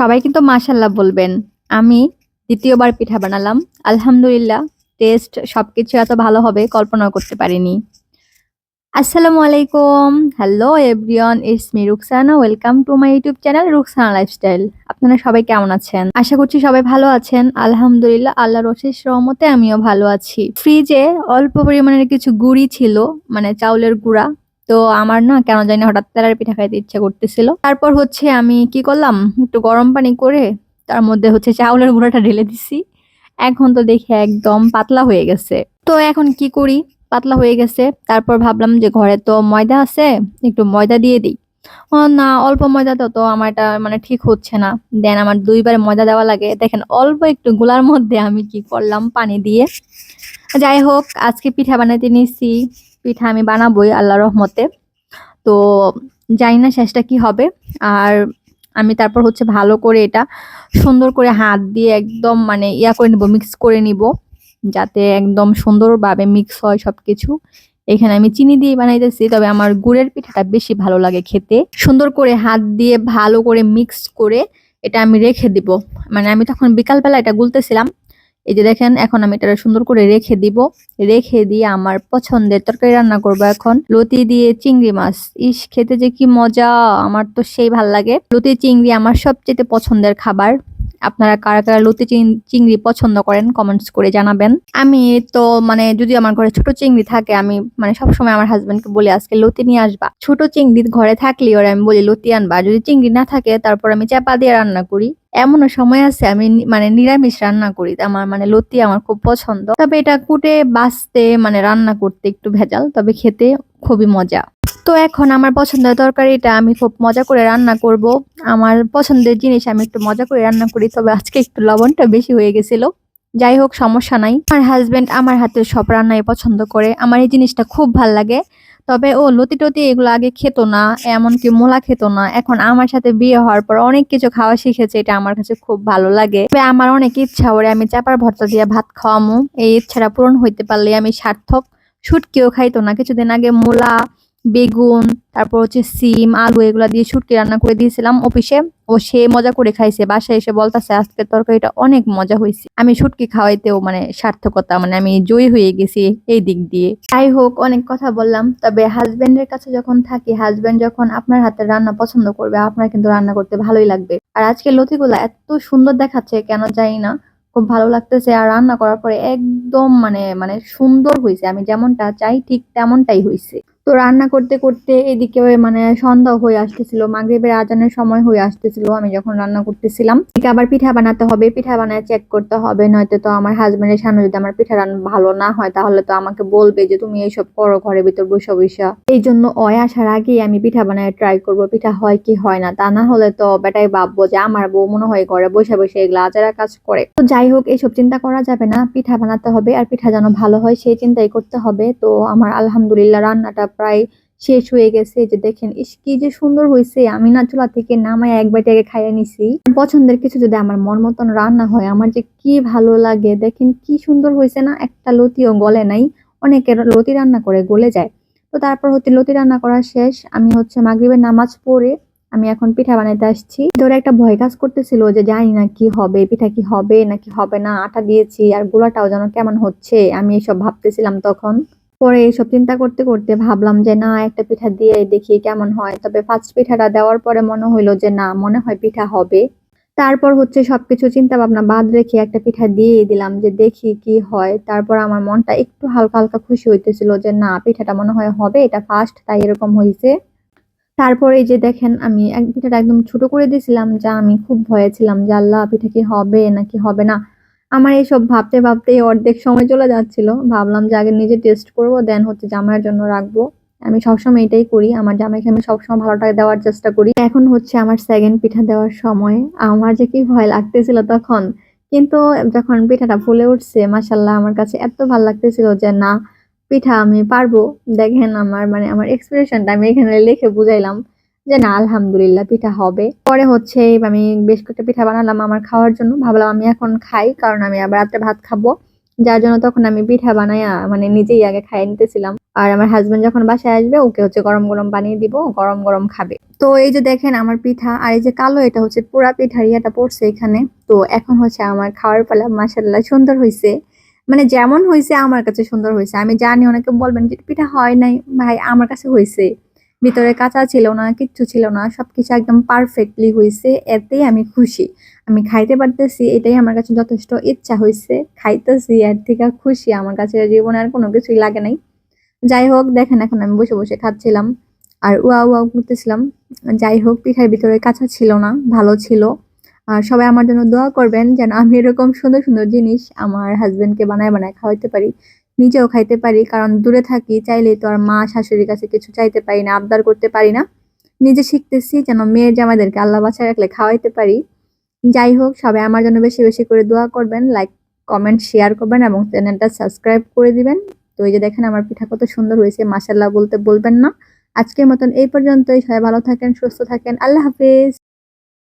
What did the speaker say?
সবাই কিন্তু মাশাল্লাহ বলবেন। আমি দ্বিতীয়বার পিঠা বানালাম। আলহামদুলিল্লাহ টেস্ট সবকিছু এত ভালো হবে কল্পনা করতে পারিনি। আসসালামু আলাইকুম। Hello everyone it's me Ruksana welcome to my YouTube channel Ruksana lifestyle আপনারা সবাই কেমন আছেন? আশা করছি সবাই ভালো আছেন। আলহামদুলিল্লাহ, আল্লাহর অশেষ রহমতে আমিও ভালো আছি। ফ্রিজে অল্প পরিমাণের কিছু গুড়ি ছিল মানে চাউলের গুঁড়া। তো আমার না কেন জানি হঠাৎ তেলার পিঠা খাইতে ইচ্ছা করতেছিল। তারপর হচ্ছে আমি কি করলাম? একটু গরম পানি করে তার মধ্যে হচ্ছে চাউলের গুঁড়াটা ঢেলে দিছি। এখন তো দেখি একদম পাতলা হয়ে গেছে। তো এখন কি করি? পাতলা হয়ে গেছে। তারপর ভাবলাম যে ঘরে তো ময়দা আছে, একটু ময়দা দিয়ে দিই। ও না, অল্প ময়দা তো তো আমার এটা মানে ঠিক হচ্ছে না। দেন আমার দুইবার ময়দা দেওয়া লাগে। দেখেন, অল্প একটু গুলার মধ্যে আমি কি করলাম পানি দিয়ে। যাই হোক, আজকে পিঠা বানাতে নিয়েছি পিঠা আমি বানাবোই, আল্লাহ রহমতে। তো জানি না শেষটা কি হবে। আর আমি তারপর হচ্ছে ভালো করে এটা সুন্দর করে হাত দিয়ে একদম মানে ইয়া করে নিব মিক্স করে নিব, যাতে একদম সুন্দরভাবে মিক্স হয় সবকিছু। এখানে আমি চিনি দিয়ে বানাইতেছি, তবে আমার গুড়ের পিঠাটা বেশি ভালো লাগে খেতে। সুন্দর করে হাত দিয়ে ভালো করে মিক্স করে এটা আমি রেখে দিব। মানে আমি তখন বিকালবেলা এটা গুলতেছিলাম এই যে দেখেন, এখন আমি এটা সুন্দর করে রেখে দিব। রেখে দিয়ে আমার পছন্দের তরকারি রান্না করব এখন। লতি দিয়ে চিংড়ি মাছ। ইস, খেতে যে কি মজা! আমার তো সেই ভালো লাগে। লতি, চিংড়ি আমার সবচেয়ে পছন্দের খাবার। আপনারা কারা কারা লতি চিংড়ি পছন্দ করেন কমেন্টস করে জানাবেন। আমি তো মানে যদি আমার ঘরে ছোট চিংড়ি থাকে, আমি মানে সবসময় আমার হাজবেন্ডকে বলি, আজকে লতি নিয়ে আসবা। ছোট চিংড়ি ঘরে থাকলে ওরা আমি বলি, লতি আনবা। যদি চিংড়ি না থাকে, তারপর আমি চাপা দিয়ে রান্না করি। এমনও সময় আছে আমি মানে নিরামিষ রান্না করি। আমার মানে লতি আমার খুব পছন্দ। তবে এটা কুটে বাছতে মানে রান্না করতে একটু ভেজাল, তবে খেতে খুবই মজা। তো এখন আমার পছন্দের তরকারিটা আমি খুব মজা করে রান্না করব। আমার পছন্দের জিনিস আমি একটু মজা করে রান্না করি, তবে আজকে একটু লবণটা বেশি হয়ে গেছিল। যাই হোক, সমস্যা নাই। আমার হাজবেন্ড আমার হাতের সব রান্নাই পছন্দ করে। আমার এই জিনিসটা খুব ভালো লাগে। তবে, ও লতি টতি এগুলো আগে খেত না, এমনকি মোলা খেত না। এখন আমার সাথে বিয়ে হওয়ার পর অনেক কিছু খাওয়া শিখেছে, এটা আমার কাছে খুব ভালো লাগে। তবে আমার অনেক ইচ্ছা ওরে আমি চাপার ভর্তা দিয়ে ভাত খাওয়ামু। এই ইচ্ছাটা পূরণ হইতে পারলে আমি সার্থক। শুটকিও খাইতো না। কিছুদিন আগে মূলা বেগুন, তারপর হচ্ছে সিম, আলু এগুলা দিয়ে শুটকি রান্না করে দিয়েছিলাম অফিসে। ও সে মজা করে খাইছে, বাসায় এসে বলতাছে, আজকের তরকারিটা অনেক মজা হয়েছে। আমি শুটকি খাওয়াইতেও মানে সার্থকতা মানে আমি জয়ী হয়ে গেছি এই দিক দিয়ে। যাই হোক, অনেক কথা বললাম, তবে হাজবেন্ডের কাছে যখন থাকি, হাজবেন্ড যখন আপনার হাতের রান্না পছন্দ করবে, আপনার কিন্তু রান্না করতে ভালোই লাগবে। আর আজকে লতিগুলা এত সুন্দর দেখাচ্ছে, কেন জানি না, খুব ভালো লাগতেছে। আর রান্না করার পরে একদম মানে মানে সুন্দর হয়েছে। আমি যেমনটা চাই, ঠিক তেমনটাই হয়েছে। তো রান্না করতে করতে এদিকে মানে সন্ধ্যা হয়ে আসতেছিল, মাগরিবের আজানের সময় হয়ে আসতেছিল আমি যখন রান্না করতেছিলাম। এদিকে আবার পিঠা বানাতে হবে, পিঠা বানায় চেক করতে হবে, নয়তো তো আমার হাজব্যান্ডের সামনে যদি আমার পিঠা রান্না ভালো না হয় তাহলে তো আমাকে বলবে যে তুমি এইসব করো, ঘরের ভিতর বসে বসে। এই জন্য অয় আসার আগেই আমি পিঠা বানায় ট্রাই করব, পিঠা হয় কি হয় না, তা না হলে তো বেটাই ভাববো যে আমার বউ মনে হয় ঘরে বসে বসে এগুলো আজারা কাজ করে। তো যাই হোক এইসব চিন্তা করা যাবে না, পিঠা বানাতে হবে আর পিঠা যেন ভালো হয় সেই চিন্তাই করতে হবে। তো আমার আলহামদুলিল্লাহ রান্নাটা প্রায় শেষ হয়ে গেছে। যে দেখেন, ইস, কি যে সুন্দর হয়েছে আমি না চুলা থেকে নামায় এক বাটিকে খাইয়ে নিছি। পছন্দের কিছু যদি আমার মন মতন রান্না হয়, আমার যে কি ভালো লাগে, দেখেন কি সুন্দর হয়েছে না? একটা লতিও গলে নাই। অনেকের লতি রান্না করে গলে যায়। তো তারপর হচ্ছে লতি রান্না করা শেষ। আমি হচ্ছে মাগরিবের নামাজ পড়ে আমি এখন পিঠা বানাইতে আসছি। ধরে একটা ভয় কাজ করতেছিল যে জানি না কি হবে, পিঠা কি হবে নাকি হবে না, আটা দিয়েছি আর গোলাটাও যেন কেমন হচ্ছে, আমি এসব ভাবতেছিলাম তখন। পরে এইসব চিন্তা করতে করতে ভাবলাম যে, না, একটা পিঠা দিয়ে দেখি কেমন হয়। তবে ফার্স্ট পিঠাটা দেওয়ার পরে মনে হইল যে, না, মনে হয় পিঠা হবে। তারপর হচ্ছে সবকিছু চিন্তা ভাবনা বাদ রেখে একটা পিঠা দিয়ে দিলাম যে, দেখি কি হয়। তারপর আমার মনটা একটু হালকা হালকা খুশি হইতেছিল যে, না, পিঠাটা মনে হয় হবে, এটা ফার্স্ট তাই এরকম হয়েছে তারপরে এই যে দেখেন, আমি এক পিঠাটা একদম ছোট করে দিয়েছিলাম যা, আমি খুব ভয়ে ছিলাম যে, আল্লাহ, পিঠা কি হবে, নাকি হবে না? আমার এইসব ভাবতে ভাবতেই অর্ধেক সময় চলে যাচ্ছিল। ভাবলাম যে আগে নিজে টেস্ট করব দেন হচ্ছে জামাইয়ের জন্য রাখব। আমি সবসময় এটাই করি। আমার জামাইকে আমি সবসময় ভালোটা দেওয়ার চেষ্টা করি। এখন হচ্ছে আমার সেকেন্ড পিঠা দেওয়ার সময়। আমার যে কি ভয় লাগতেছিল তখন। কিন্তু যখন পিঠাটা ফুলে উঠছে মাসাল্লাহ আমার কাছে এত ভালো লাগতেছিল যে না, পিঠা আমি পারব। দেখেন আমার মানে আমার এক্সপ্রেশনটা আমি এখানে লিখে বুঝাইলাম। যে না, আলহামদুলিল্লাহ, পিঠা হবে। পরে হচ্ছে আমি বেশ কয়েকটা পিঠা বানালাম আমার খাওয়ার জন্য। ভাবলাম আমি এখন খাই, কারণ আমি আবার রাত্রে ভাত খাব। যার জন্য তখন আমি পিঠা বানাইয়া মানে নিজেই আগে খাইয়ে নিতেছিলাম। আর আমার হাজবেন্ড যখন বাসায় আসবে, ওকে হচ্ছে গরম গরম বানিয়ে দিব গরম গরম খাবে। তো এই যে দেখেন আমার পিঠা, আর এই যে কালো, এটা হচ্ছে পুরা পিঠার ইয়াটা পড়ছে এখানে। তো এখন হচ্ছে আমার খাওয়ার পালা মাসাল্লাহ সুন্দর হয়েছে মানে যেমন হয়েছে আমার কাছে সুন্দর হয়েছে আমি জানি অনেকে বলবেন যে, পিঠা হয় নাই। ভাই, আমার কাছে হয়েছে ভিতরে কাঁচা ছিল না, কিচ্ছু ছিল না, সবকিছু একদম পারফেক্টলি হয়েছে এতেই আমি খুশি। আমি খাইতে পারতেছি, এটাই আমার কাছে যথেষ্ট ইচ্ছা হয়েছে খাইতেছি, এর থেকে খুশি। আমার কাছে জীবনে আর কোনো কিছুই লাগে নাই। যাই হোক, দেখেন এখন আমি বসে বসে খাচ্ছিলাম আর উয়া উয়া করতেছিলাম। যাই হোক, পিঠার ভিতরে কাঁচা ছিল না, ভালো ছিল। আর সবাই আমার জন্য দোয়া করবেন যেন আমি এরকম সুন্দর সুন্দর জিনিস আমার হাজবেন্ডকে বানায় বানায় খাওয়াইতে পারি। নিজেও খাইতে পারি, কারণ দূরে থাকি, চাইলেই তো আর মা, শাশুড়ির কাছে কিছু চাইতে পারি না, আবদার করতে পারি না। নিজে শিখতেছি যেন মেয়ের জামাইদেরকে আল্লাহ বাসায় রাখলে খাওয়াইতে পারি। যাই হোক, সবাই আমার জন্য বেশি বেশি করে দোয়া করবেন লাইক কমেন্ট শেয়ার করবেন এবং চ্যানেলটা সাবস্ক্রাইব করে দিবেন। তো এই যে দেখেন আমার পিঠা কত সুন্দর হয়েছে মাসাল্লাহ বলতে বলবেন না। আজকের মতন এই পর্যন্তই, সবাই ভালো থাকেন, সুস্থ থাকেন, আল্লাহ হাফিজ।